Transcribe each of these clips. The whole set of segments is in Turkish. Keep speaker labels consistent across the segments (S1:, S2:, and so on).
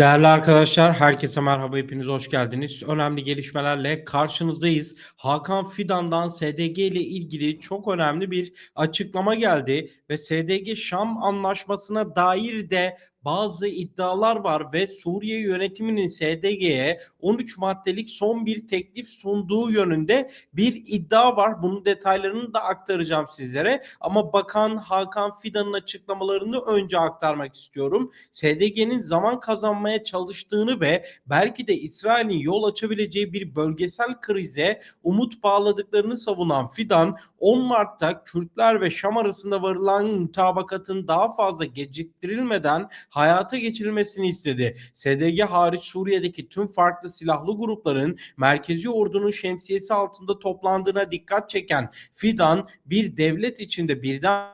S1: Değerli arkadaşlar, herkese merhaba, hepiniz hoş geldiniz. Önemli gelişmelerle karşınızdayız. Hakan Fidan'dan SDG ile ilgili çok önemli bir açıklama geldi ve SDG Şam anlaşmasına dair de bazı iddialar var ve Suriye yönetiminin SDG'ye 13 maddelik son bir teklif sunduğu yönünde bir iddia var. Bunun detaylarını da aktaracağım sizlere. Ama Bakan Hakan Fidan'ın açıklamalarını önce aktarmak istiyorum. SDG'nin zaman kazanmaya çalıştığını ve belki de İsrail'in yol açabileceği bir bölgesel krize umut bağladıklarını savunan Fidan 10 Mart'ta Kürtler ve Şam arasında varılan mutabakatın daha fazla geciktirilmeden hayata geçirilmesini istedi. SDG hariç Suriye'deki tüm farklı silahlı grupların merkezi ordunun şemsiyesi altında toplandığına dikkat çeken Fidan bir devlet içinde birden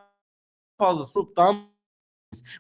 S1: fazla sınıftan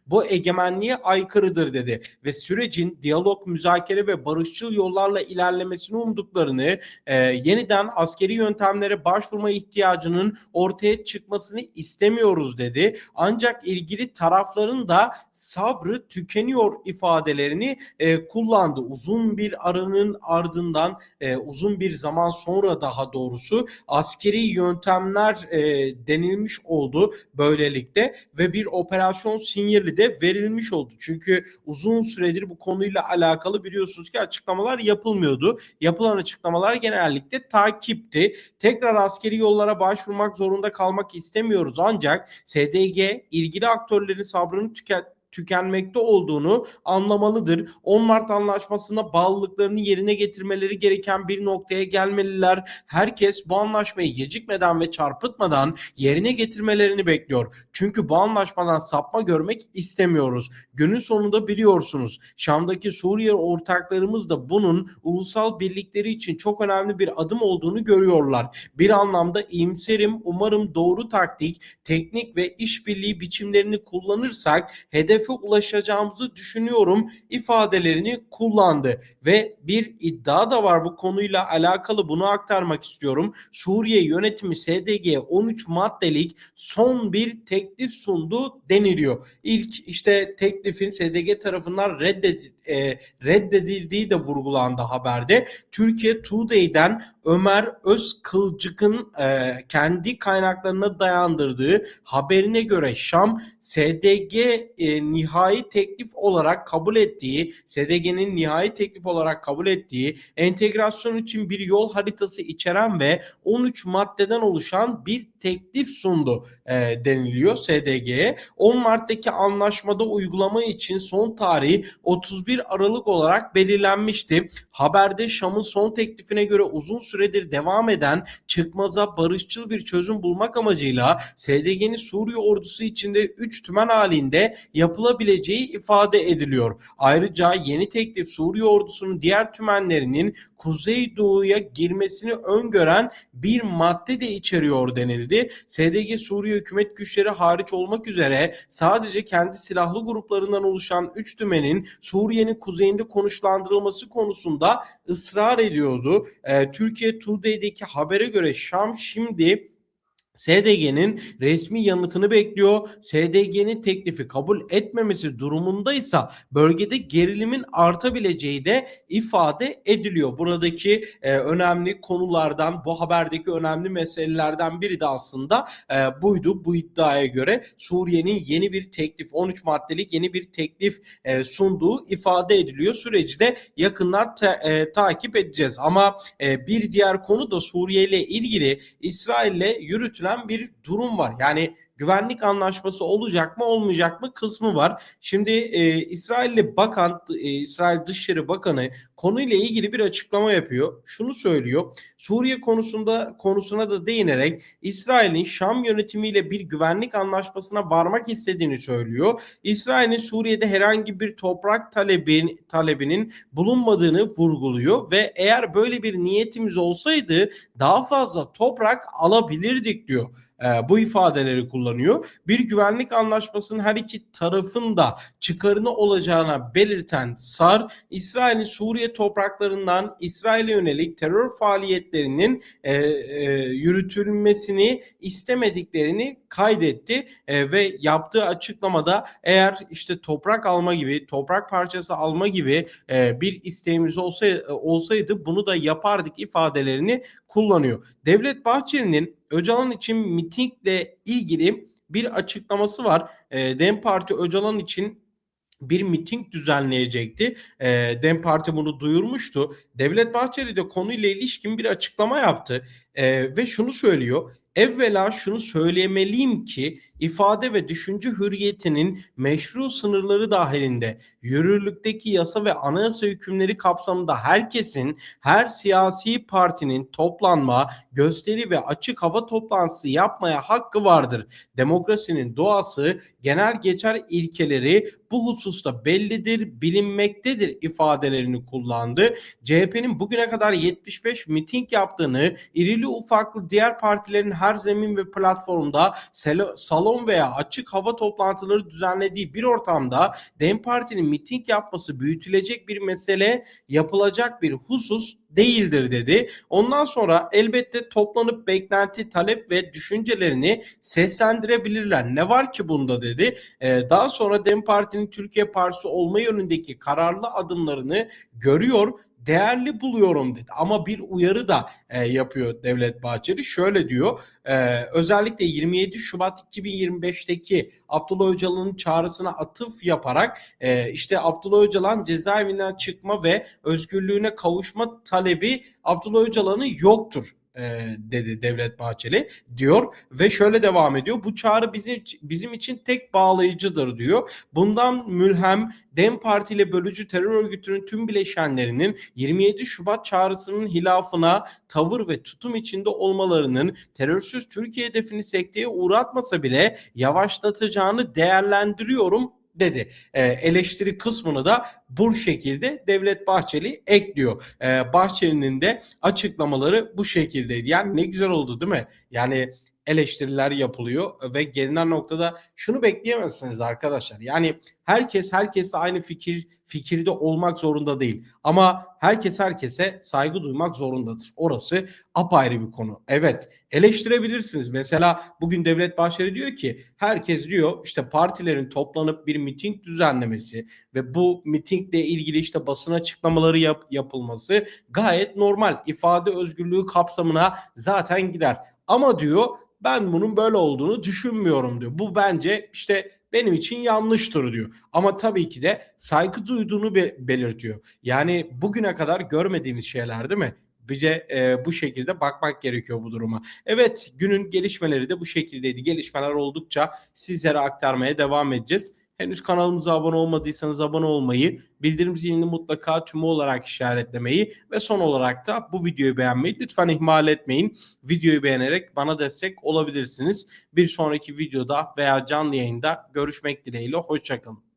S1: bu egemenliğe aykırıdır dedi ve sürecin diyalog, müzakere ve barışçıl yollarla ilerlemesini umduklarını, e, yeniden askeri yöntemlere başvurma ihtiyacının ortaya çıkmasını istemiyoruz dedi. Ancak ilgili tarafların da sabrı tükeniyor ifadelerini e, kullandı. Uzun bir aranın ardından e, uzun bir zaman sonra daha doğrusu askeri yöntemler e, denilmiş oldu böylelikle ve bir operasyon sinyali de verilmiş oldu. Çünkü uzun süredir bu konuyla alakalı biliyorsunuz ki açıklamalar yapılmıyordu. Yapılan açıklamalar genellikle takipti. Tekrar askeri yollara başvurmak zorunda kalmak istemiyoruz ancak SDG ilgili aktörlerin sabrını tüket tükenmekte olduğunu anlamalıdır. 10 Mart anlaşmasına bağlılıklarını yerine getirmeleri gereken bir noktaya gelmeliler. Herkes bu anlaşmayı gecikmeden ve çarpıtmadan yerine getirmelerini bekliyor. Çünkü bu anlaşmadan sapma görmek istemiyoruz. Günün sonunda biliyorsunuz Şam'daki Suriye ortaklarımız da bunun ulusal birlikleri için çok önemli bir adım olduğunu görüyorlar. Bir anlamda iyimserim. Umarım doğru taktik, teknik ve işbirliği biçimlerini kullanırsak hedef hedefe ulaşacağımızı düşünüyorum ifadelerini kullandı ve bir iddia da var bu konuyla alakalı bunu aktarmak istiyorum. Suriye yönetimi SDG'ye 13 maddelik son bir teklif sundu deniliyor. İlk işte teklifin SDG tarafından reddedildi e, reddedildiği de vurgulandı haberde. Türkiye Today'den Ömer Özkılcık'ın e, kendi kaynaklarına dayandırdığı haberine göre Şam SDG e, nihai teklif olarak kabul ettiği, SDG'nin nihai teklif olarak kabul ettiği entegrasyon için bir yol haritası içeren ve 13 maddeden oluşan bir teklif sundu e, deniliyor SDG'ye. 10 Mart'taki anlaşmada uygulama için son tarihi 31 Aralık olarak belirlenmişti. Haberde Şam'ın son teklifine göre uzun süredir devam eden çıkmaza barışçıl bir çözüm bulmak amacıyla SDG'nin Suriye ordusu içinde 3 tümen halinde yapılabileceği ifade ediliyor. Ayrıca yeni teklif Suriye ordusunun diğer tümenlerinin Kuzeydoğu'ya girmesini öngören bir madde de içeriyor denildi. SDG Suriye hükümet güçleri hariç olmak üzere sadece kendi silahlı gruplarından oluşan 3 tümenin Suriye'nin kuzeyinde konuşlandırılması konusunda ısrar ediyordu. Ee, Türkiye Today'deki habere göre Şam şimdi SDG'nin resmi yanıtını bekliyor. SDG'nin teklifi kabul etmemesi durumundaysa bölgede gerilimin artabileceği de ifade ediliyor. Buradaki e, önemli konulardan, bu haberdeki önemli meselelerden biri de aslında e, buydu. Bu iddiaya göre Suriye'nin yeni bir teklif, 13 maddelik yeni bir teklif e, sunduğu ifade ediliyor. Süreci de yakından ta, e, takip edeceğiz. Ama e, bir diğer konu da Suriye ile ilgili İsrail ile yürütülen yürütülen bir durum var. Yani güvenlik anlaşması olacak mı olmayacak mı kısmı var. Şimdi e, İsrailli bakan, e, İsrail Dışişleri Bakanı konuyla ilgili bir açıklama yapıyor. Şunu söylüyor. Suriye konusunda konusuna da değinerek İsrail'in Şam yönetimiyle bir güvenlik anlaşmasına varmak istediğini söylüyor. İsrail'in Suriye'de herhangi bir toprak talebin, talebinin bulunmadığını vurguluyor ve eğer böyle bir niyetimiz olsaydı daha fazla toprak alabilirdik diyor. E, bu ifadeleri kullanıyor. Bir güvenlik anlaşmasının her iki tarafın da çıkarını olacağına belirten SAR, İsrail'in Suriye topraklarından İsrail'e yönelik terör faaliyetlerinin e, e, yürütülmesini istemediklerini kaydetti e, ve yaptığı açıklamada eğer işte toprak alma gibi, toprak parçası alma gibi e, bir isteğimiz olsa, olsaydı bunu da yapardık ifadelerini kullanıyor. Devlet Bahçeli'nin Öcalan için mitingle ilgili bir açıklaması var. E, Dem Parti Öcalan için bir miting düzenleyecekti. E, Dem Parti bunu duyurmuştu. Devlet Bahçeli de konuyla ilişkin bir açıklama yaptı e, ve şunu söylüyor. Evvela şunu söylemeliyim ki ifade ve düşünce hürriyetinin meşru sınırları dahilinde yürürlükteki yasa ve anayasa hükümleri kapsamında herkesin, her siyasi partinin toplanma, gösteri ve açık hava toplantısı yapmaya hakkı vardır. Demokrasinin doğası, genel geçer ilkeleri bu hususta bellidir, bilinmektedir ifadelerini kullandı. CHP'nin bugüne kadar 75 miting yaptığını, irili ufaklı diğer partilerin her zemin ve platformda salon veya açık hava toplantıları düzenlediği bir ortamda DEM Parti'nin miting yapması büyütülecek bir mesele, yapılacak bir husus değildir dedi. Ondan sonra elbette toplanıp beklenti, talep ve düşüncelerini seslendirebilirler. Ne var ki bunda dedi. Ee, daha sonra DEM Parti'nin Türkiye Partisi olma yönündeki kararlı adımlarını görüyor değerli buluyorum dedi. Ama bir uyarı da e, yapıyor Devlet Bahçeli. Şöyle diyor. E, özellikle 27 Şubat 2025'teki Abdullah Öcalan'ın çağrısına atıf yaparak e, işte Abdullah Öcalan cezaevinden çıkma ve özgürlüğüne kavuşma talebi Abdullah Öcalan'ın yoktur e, dedi Devlet Bahçeli diyor ve şöyle devam ediyor. Bu çağrı bizim bizim için tek bağlayıcıdır diyor. Bundan mülhem Dem Parti ile bölücü terör örgütünün tüm bileşenlerinin 27 Şubat çağrısının hilafına tavır ve tutum içinde olmalarının terörsüz Türkiye hedefini sekteye uğratmasa bile yavaşlatacağını değerlendiriyorum dedi. E, eleştiri kısmını da bu şekilde Devlet Bahçeli ekliyor. E, Bahçeli'nin de açıklamaları bu şekildeydi. Yani ne güzel oldu değil mi? Yani eleştiriler yapılıyor ve gelinen noktada şunu bekleyemezsiniz arkadaşlar. Yani herkes herkese aynı fikir fikirde olmak zorunda değil. Ama herkes herkese saygı duymak zorundadır. Orası apayrı bir konu. Evet eleştirebilirsiniz. Mesela bugün Devlet Bahçeli diyor ki herkes diyor işte partilerin toplanıp bir miting düzenlemesi ve bu mitingle ilgili işte basın açıklamaları yap, yapılması gayet normal. İfade özgürlüğü kapsamına zaten girer. Ama diyor ben bunun böyle olduğunu düşünmüyorum diyor. Bu bence işte benim için yanlıştır diyor. Ama tabii ki de saygı duyduğunu be- belirtiyor. Yani bugüne kadar görmediğimiz şeyler değil mi? Bize e, bu şekilde bakmak gerekiyor bu duruma. Evet günün gelişmeleri de bu şekildeydi. Gelişmeler oldukça sizlere aktarmaya devam edeceğiz. Henüz kanalımıza abone olmadıysanız abone olmayı, bildirim zilini mutlaka tümü olarak işaretlemeyi ve son olarak da bu videoyu beğenmeyi lütfen ihmal etmeyin. Videoyu beğenerek bana destek olabilirsiniz. Bir sonraki videoda veya canlı yayında görüşmek dileğiyle. Hoşçakalın.